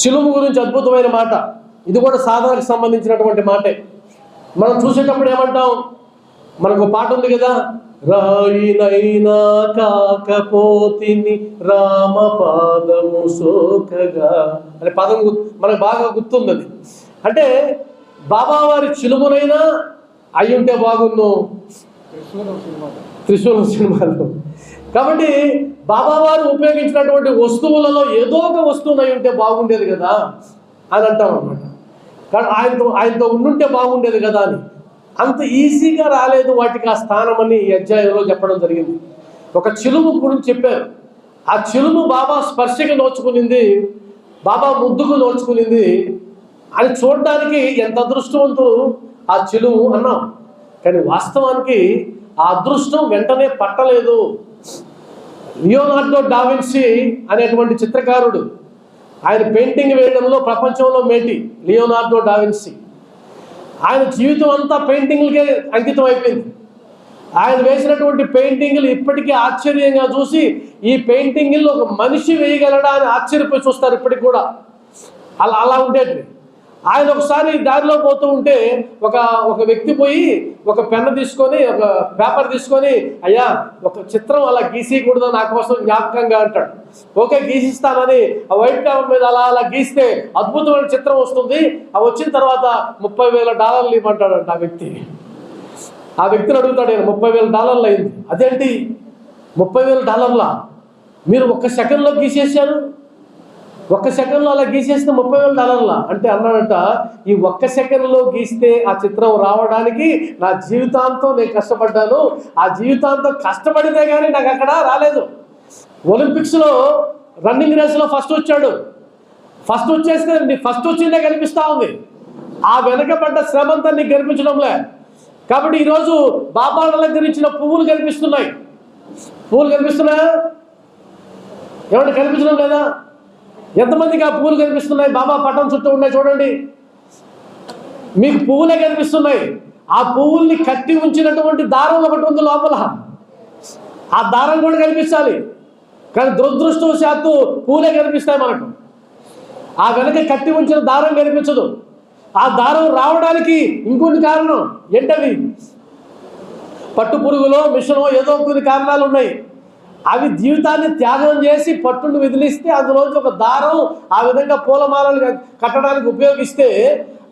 చిలుము గురించి అద్భుతమైన మాట. ఇది కూడా సాధనకు సంబంధించినటువంటి మాటే. మనం చూసేటప్పుడు ఏమంటాం? మనకు పాట ఉంది కదా రాయినైనా కాకపోతిని రామ పాదము సోకగా. అనే పదం మనకు బాగా గుర్తుంది అది అంటే బాబావారి చిలుమునైనా అయ్యుంటే బాగున్ను త్రిశూలం సినిమాలో. కాబట్టి బాబావారు ఉపయోగించినటువంటి వస్తువులలో ఏదో ఒక వస్తువునై ఉంటే బాగుండేది కదా అని అంటాం అనమాట కానీ ఆయనతో ఆయనతో ఉండుంటే బాగుండేది కదా అని. అంత ఈజీగా రాలేదు వాటికి ఆ స్థానం అని ఈ అధ్యాయంలో చెప్పడం జరిగింది. ఒక చిలుము గురించి చెప్పారు. ఆ చిలుము బాబా స్పర్శకి నోచుకునింది బాబా ముద్దుకు నోచుకునింది అని చూడడానికి ఎంత అదృష్టవంతులు ఆ చిలుము అన్నాం. కానీ వాస్తవానికి ఆ అదృష్టం వెంటనే పట్టలేదు. లియోనార్డో డావిన్సీ అనేటువంటి చిత్రకారుడు. ఆయన పెయింటింగ్ వేయడంలో ప్రపంచంలో మేటి లియోనార్డో డావిన్సీ ఆయన జీవితం అంతా పెయింటింగ్లకే అంకితం అయిపోయింది. ఆయన వేసినటువంటి పెయింటింగ్లు ఇప్పటికీ ఆశ్చర్యంగా చూసి ఈ పెయింటింగ్లు ఒక మనిషి వేయగలడా అని ఆశ్చర్యపోయి చూస్తారు ఇప్పటికి కూడా. అలా అలా ఉండేటివి. ఆయన ఒకసారి దారిలో పోతూ ఉంటే ఒక ఒక వ్యక్తి పోయి ఒక పెన్ను తీసుకొని ఒక పేపర్ తీసుకొని అయ్యా ఒక చిత్రం అలా గీసేయకూడదు నా కోసం జ్ఞాపకంగా అంటాడు. ఓకే గీసిస్తానని ఆ వైట్ పేపర్ మీద అలా అలా గీస్తే అద్భుతమైన చిత్రం వస్తుంది. ఆ వచ్చిన తర్వాత ముప్పై వేల డాలర్లు ఇవ్వమంటాడంట ఆ వ్యక్తి. ఆ వ్యక్తిని అడుగుతాడు నేను ముప్పై వేల డాలర్లు అయింది. అదేంటి? ముప్పై వేల డాలర్లా? మీరు ఒక్క సెకండ్లో గీసేసారు ఒక్క సెకండ్లో అలా గీసేస్తే ముప్పై వేల డాలర్ల? అంటే అన్నాడంట ఈ ఒక్క సెకండ్లో గీస్తే ఆ చిత్రం రావడానికి నా జీవితాంతం నేను కష్టపడ్డాను. ఆ జీవితాంతం కష్టపడితే కానీ నాకు అక్కడ రాలేదు. ఒలింపిక్స్లో రన్నింగ్ రేస్లో ఫస్ట్ వచ్చాడు. ఫస్ట్ వచ్చేస్తే నీ ఫస్ట్ వచ్చిందే కనిపిస్తా ఉంది. ఆ వెనకబడ్డ శ్రమంతా నీకు కనిపించడంలే. కాబట్టి ఈరోజు బాబా అలంకరించిన పువ్వులు కనిపిస్తున్నాయి. పువ్వులు కనిపిస్తున్నాయా? ఏమంటే కనిపించడం లేదా? ఎంతమందికి ఆ పువ్వులు కనిపిస్తున్నాయి? బాబా పట్టం చుట్టూ ఉన్నాయి చూడండి. మీకు పువ్వులే కనిపిస్తున్నాయి. ఆ పువ్వుల్ని కట్టి ఉంచినటువంటి దారం ఒకటి ఉంది లోపల. ఆ దారం కూడా కనిపించాలి కానీ దురదృష్టవశాత్తు పూలే కనిపిస్తాయి మనకు. ఆ వెనక కట్టి ఉంచిన దారం కనిపించదు. ఆ దారం రావడానికి ఇంకొన్ని కారణం ఏంటవి పట్టు పురుగులో మిషనో ఏదో కొన్ని కారణాలు ఉన్నాయి. అవి జీవితాన్ని త్యాగం చేసి పట్టును విదిలిస్తే అందులోంచి ఒక దారం ఆ విధంగా పూలమాలలు కట్టడానికి ఉపయోగిస్తే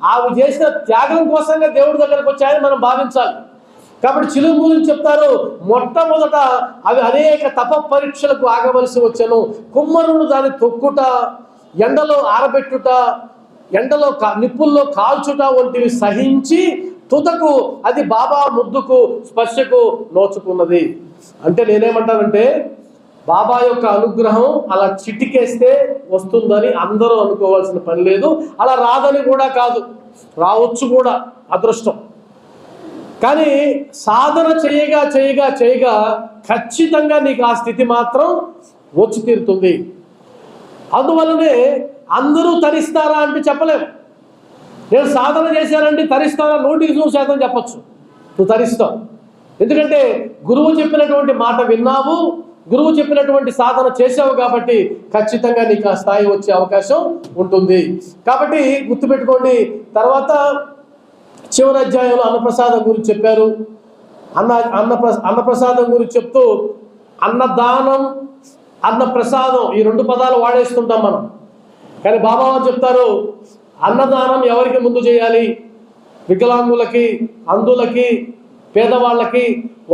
ఆవి చేసిన త్యాగం కోసంగా దేవుడి దగ్గరకు వచ్చాయని మనం భావించాలి. కాబట్టి చిలుము గురించి చెప్తారు మొట్టమొదట అవి అనేక తప పరీక్షలకు ఆగవలసి వచ్చాను. కుమ్మరుడు దాన్ని తొక్కుట ఎండలో ఆరబెట్టుట ఎండలో కా- నిప్పుల్లో కాల్చుట వంటివి సహించి తుదకు అది బాబా ముద్దుకు స్పర్శకు నోచుకున్నది. అంటే నేనేమంటానంటే బాబా యొక్క అనుగ్రహం అలా చిటికేస్తే వస్తుందని అందరూ అనుకోవాల్సిన పని లేదు. అలా రాదని కూడా కాదు. రావచ్చు కూడా అదృష్టం. కానీ సాధన చేయగా చేయగా చేయగా ఖచ్చితంగా నీకు ఆ స్థితి మాత్రం వచ్చి తీరుతుంది. అందువల్లనే అందరూ తరిస్తారా అంటే చెప్పలేము నేను సాధన చేశానండి తరిస్తానా నూటికి నూరు శాతం చెప్పచ్చు. నువ్వు తరిస్తావు. ఎందుకంటే గురువు చెప్పినటువంటి మాట విన్నావు గురువు చెప్పినటువంటి సాధన చేసావు కాబట్టి ఖచ్చితంగా నీకు ఆ స్థాయి వచ్చే అవకాశం ఉంటుంది. కాబట్టి గుర్తుపెట్టుకోండి తర్వాత చివరి అధ్యాయంలో అన్నప్రసాదం గురించి చెప్పారు. అన్న అన్నప్ర అన్నప్రసాదం గురించి చెప్తూ అన్నదానం అన్నప్రసాదం ఈ రెండు పదాలు వాడేస్తుంటాం మనం. కానీ బాబావారు చెప్తారు అన్నదానం ఎవరికి ముందు చేయాలి? వికలాంగులకి అందులకి పేదవాళ్ళకి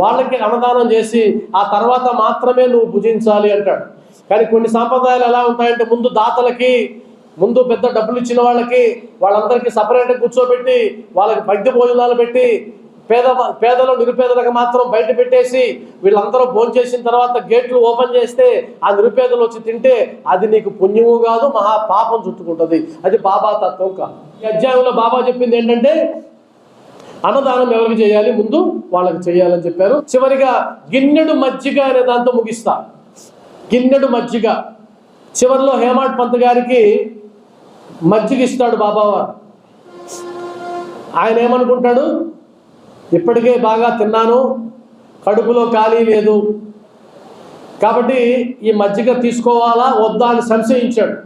వాళ్ళకి అన్నదానం చేసి ఆ తర్వాత మాత్రమే నువ్వు భుజించాలి అంటాడు. కానీ కొన్ని సాంప్రదాయాలు ఎలా ఉంటాయంటే ముందు దాతలకి ముందు పెద్ద డబ్బులు ఇచ్చిన వాళ్ళకి వాళ్ళందరికీ సపరేట్గా కూర్చోబెట్టి వాళ్ళకి పద్య భోజనాలు పెట్టి పేద పేదలు నిరుపేదలకు మాత్రం బయట పెట్టేసి వీళ్ళందరూ భోంచేసిన తర్వాత గేట్లు ఓపెన్ చేస్తే ఆ నిరుపేదలు వచ్చి తింటే అది నీకు పుణ్యము కాదు మహా పాపం చుట్టుకుంటుంది. అది బాబా తత్వం కాదు. ఈ అధ్యాయంలో బాబా చెప్పింది ఏంటంటే అన్నదానం ఎవరికి చేయాలి? ముందు వాళ్ళకి చేయాలని చెప్పారు. చివరిగా గిన్నెడు మజ్జిగ అనే దాంతో ముగిస్తా. గిన్నెడు మజ్జిగ. చివరిలో హేమాడ్ పంత్ గారికి మజ్జిగ ఇస్తాడు బాబావారు ఆయన ఏమనుకుంటాడు? ఇప్పటికే బాగా తిన్నాను. కడుపులో ఖాళీ లేదు. కాబట్టి ఈ మజ్జిగ తీసుకోవాలా? వద్దా అని సంశయించాడు.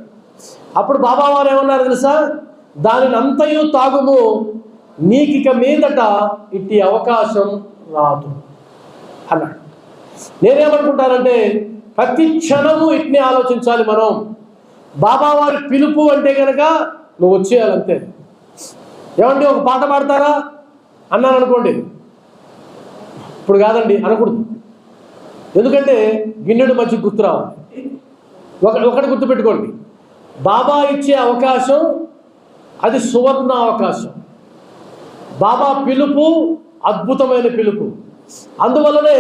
అప్పుడు బాబావారు ఏమన్నారు తెలుసా? దానిని అంతయు తాగుము. నీకిక మీదట ఇట్టి అవకాశం రాదు అన్నాడు. నేనేమనుకుంటానంటే ప్రతి క్షణము ఇట్నే ఆలోచించాలి మనం. బాబా వారి పిలుపు అంటే కనుక నువ్వు వచ్చేయాలంతే. ఏమండి ఒక పాట పాడతారా? అన్నాను అనుకోండి ఇప్పుడు కాదండి అనకూడదు. ఎందుకంటే గిన్నెడు మంచి గుర్తు రావాలి. ఒక ఒకటి గుర్తుపెట్టుకోండి. బాబా ఇచ్చే అవకాశం అది సువర్ణ అవకాశం. బాబా పిలుపు అద్భుతమైన పిలుపు. అందువలనే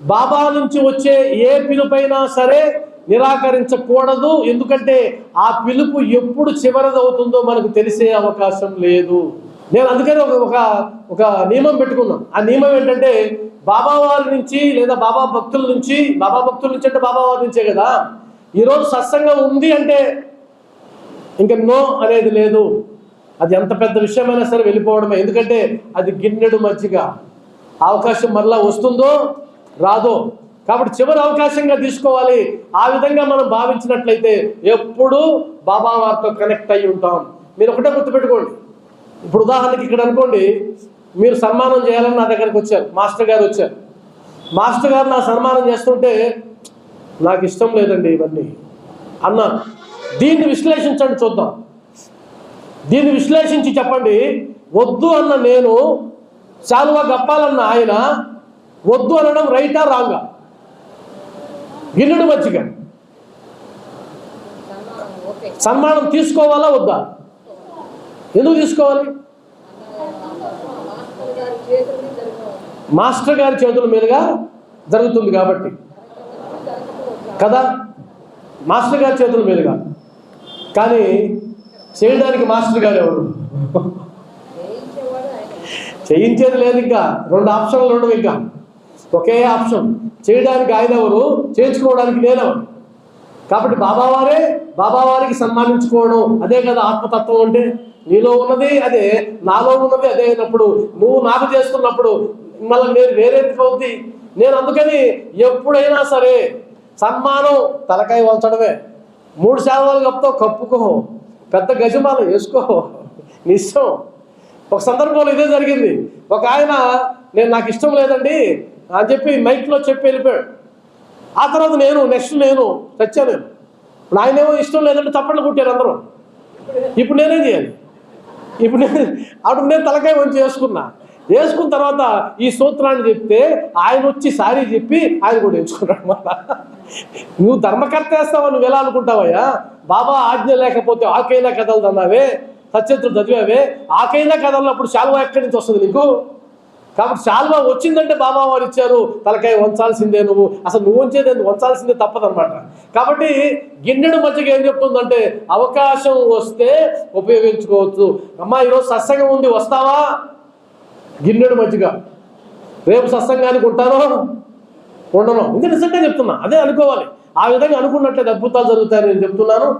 బాబా నుంచి వచ్చే ఏ పిలుపైనా సరే నిరాకరించకూడదు. ఎందుకంటే ఆ పిలుపు ఎప్పుడు చివరిది అవుతుందో మనకు తెలిసే అవకాశం లేదు. నేను అందుకని ఒక ఒక ఒక నియమం పెట్టుకున్నాం ఆ నియమం ఏంటంటే బాబా వారి నుంచి లేదా బాబా భక్తుల నుంచి బాబా భక్తుల నుంచి అంటే బాబా వారి నుంచే కదా. ఈరోజు సత్సంగం ఉంది అంటే ఇంకా నో అనేది లేదు. అది ఎంత పెద్ద విషయమైనా సరే వెళ్ళిపోవడమే. ఎందుకంటే అది గిన్నెడు మజ్జిగ. అవకాశం మరలా వస్తుందో రాదో. కాబట్టి చివరి అవకాశంగా తీసుకోవాలి. ఆ విధంగా మనం భావించినట్లయితే ఎప్పుడూ బాబా వారితో కనెక్ట్ అయి ఉంటాం. మీరు ఒకటే గుర్తుపెట్టుకోండి. ఇప్పుడు ఉదాహరణకి ఇక్కడ అనుకోండి మీరు సన్మానం చేయాలని నా దగ్గరికి వచ్చారు. మాస్టర్ గారు వచ్చారు. మాస్టర్ గారు నా సన్మానం చేస్తుంటే నాకు ఇష్టం లేదండి ఇవన్నీ. అన్నా దీన్ని విశ్లేషించండి చూద్దాం. దీన్ని విశ్లేషించి చెప్పండి. వద్దు అన్న నేను చాలువా గప్పాలన్న ఆయన వద్దు అనడం రైటా రాంగా? గిన్నెడు మంచిగా సన్మానం తీసుకోవాలా వద్దా? ఎందుకు తీసుకోవాలి? మాస్టర్ గారి చేతుల మీదుగా జరుగుతుంది కాబట్టి. కదా? మాస్టర్ గారి చేతుల మీదుగా. కానీ చేయడానికి మాస్టర్ గారు ఎవరు? చేయించేది లేదు ఇంకా. రెండు ఆప్షన్లు ఉండవు ఇంకా. ఒకే ఆప్షన్. చేయడానికి ఆయన ఎవరు? చేయించుకోవడానికి నేనెవరు కాబట్టి బాబావారే బాబావారికి సన్మానించుకోవడం. అదే కదా ఆత్మతత్వం అంటే. నీలో ఉన్నది అదే నాలో ఉన్నది అదే అయినప్పుడు నువ్వు నాకు చేస్తున్నప్పుడు మళ్ళీ నేను వేరే అవుద్ది? నేను అందుకని ఎప్పుడైనా సరే సన్మానం తలకాయ వంచడమే. మూడు శాతాలు కప్పుతో కప్పుకో. పెద్ద గజమాల వేసుకో. నిశ్చయం. ఒక సందర్భంలో ఇదే జరిగింది. ఒక ఆయన నేను నాకు ఇష్టం లేదండి అని చెప్పి మైక్లో చెప్పి వెళ్ళిపోయాడు. ఆ తర్వాత నేను నెక్స్ట్ నేను చచ్చా నేను. ఆయనేమో ఇష్టం లేదంటే తప్పట్లు కుట్టారు అందరూ. ఇప్పుడు నేనేం చేయాలి? ఇప్పుడు నేను అప్పుడు నేను తలకాయ వంచి చేసుకున్నా వేసుకున్న తర్వాత ఈ సూత్రాన్ని చెప్తే ఆయన వచ్చి సారీ చెప్పి ఆయన కూడా ఎంచుకున్నాడు మళ్ళా నువ్వు ధర్మకర్త వేస్తావా? నువ్వు ఎలా అనుకుంటావయ్యా? బాబా ఆజ్ఞ లేకపోతే ఆకైనా కథలు అన్నావే. సత్యత్రుడు చదివావే. ఆకైనా కథలప్పుడు శాల్వా ఎక్కడి నుంచి వస్తుంది నీకు? కాబట్టి శాల్వా వచ్చిందంటే బాబా వారు ఇచ్చారు తలకాయ వంచాల్సిందే నువ్వు. అసలు నువ్వు ఉంచేది వంచాల్సిందే తప్పదనమాట కాబట్టి గిన్నెడు మధ్యకి ఏం చెప్తుందంటే అవకాశం వస్తే ఉపయోగించుకోవచ్చు. అమ్మా ఈరోజు సత్సంగం ఉంది వస్తావా? గిన్నెడు మజ్జిగ. రేపు సత్సంగానికి ఉంటానో? ఉండను. ఇంకా నిజంగా చెప్తున్నా. అదే అనుకోవాలి. ఆ విధంగా అనుకున్నట్లయితే అద్భుతాలు జరుగుతాయని నేను చెప్తున్నాను.